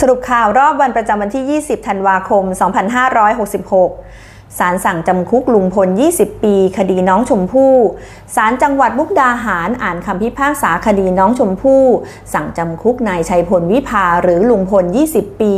สรุปข่าวรอบวันประจำวันที่ 20 ธันวาคม 2566 ศาลสั่งจำคุกลุงพล 20 ปี คดีน้องชมพู่ศาลจังหวัดมุกดาหารอ่านคำพิพากษาคดีน้องชมพู่สั่งจำคุกนายชัยพลวิภาหรือลุงพล 20 ปี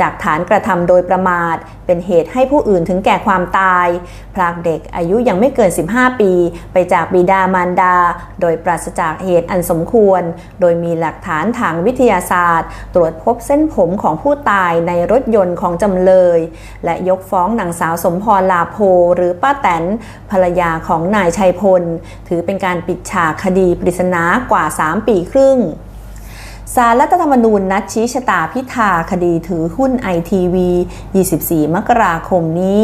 จากฐานกระทำโดยประมาท เป็นเหตุให้ผู้อื่นถึงแก่ความตาย พรากเด็กอายุยังไม่เกิน 15 ปี ไปจากบิดามารดา โดยปราศจากเหตุอันสมควร โดยมีหลักฐานทางวิทยาศาสตร์ ตรวจพบเส้นผมของผู้ตายในรถยนต์ของจำเลย และยกฟ้องนางสาวสมพรลาโพหรือป้าแตนภรรยาของนายชัยพล ถือเป็นการปิดฉากคดีปริศนากว่า 3 ปีครึ่งสารรัฐธรรมนูญนัดชี้ชะตาพิธาคดีถือหุ้นไอทีวี 24 มกราคมนี้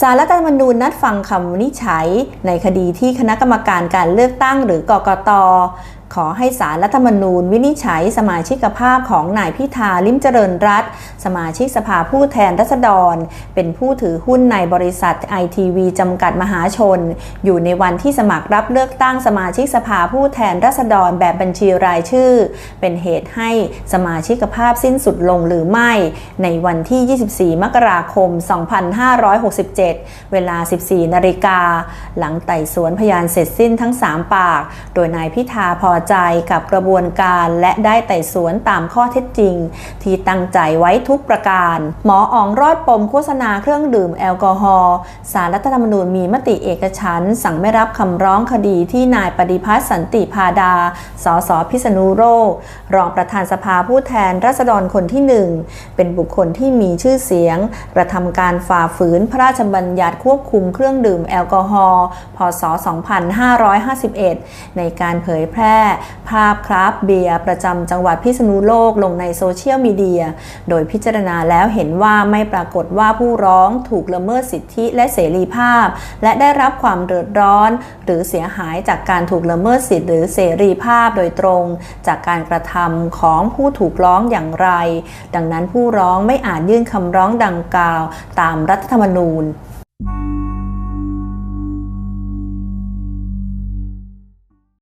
สารรัฐธรรมนูญนัดฟังคำวินิจฉัย ในคดีที่คณะกรรมการการเลือกตั้งหรือกกต ขอให้สารรัฐธรรมนูญวินิจฉัยสมาชิกภาพของนายพิธาลิมเจริญรัตสมาชิกสภาผู้แทนรัษฎร เป็นผู้ถือหุ้นในบริษัทไอทีวีจำกัดมหาชน อยู่ในวันที่สมัครรับเลือกตั้งสมาชิกสภาผู้แทนราษฎรแบบบัญชีรายชื่อ เป็นเหตุให้สมาชิกภาพสิ้นสุดลงหรือไม่ ในวันที่ 24 มกราคม 2567 เวลา 14 นาฬิกา หลังไต่สวนพยานเสร็จสิ้นทั้ง 3 ปาก โดยนายพิธาพอใจกับกระบวนการและได้ไต่สวนตามข้อเท็จจริง ที่ตั้งใจไว้ทุกประการ หมออองรอดปมโฆษณาเครื่องดื่มแอลกอฮอล์สารรัฐธรรมนูญมีมติเอกฉันสั่งไม่รับคำร้องคดีที่นายปฏิพัฒน์สันติพาดา สสพิษณุโลกรองประธานสภาผู้แทนราษฎรคนที่หนึ่งเป็นบุคคลที่มีชื่อเสียงกระทำการฝ่าฝืนพระราชบัญญัติควบคุมเครื่องดื่มแอลกอฮอล์พศ 2551 ในการเผยแพร่ภาพคราฟเบียร์ประจำจังหวัดพิษณุโลกลงในโซเชียลมีเดีย โดยพิจารณาแล้วเห็นว่าไม่ปรากฏว่าผู้ร้องถูกละเมิดสิทธิและเสรีภาพ และได้รับความเดือดร้อน หรือเสียหายจากการถูกละเมิดสิทธิหรือเสรีภาพโดยตรง จากการกระทำของผู้ถูกร้องอย่างไร ดังนั้นผู้ร้องไม่อาจยื่นคำร้องดังกล่าวตามรัฐธรรมนูญ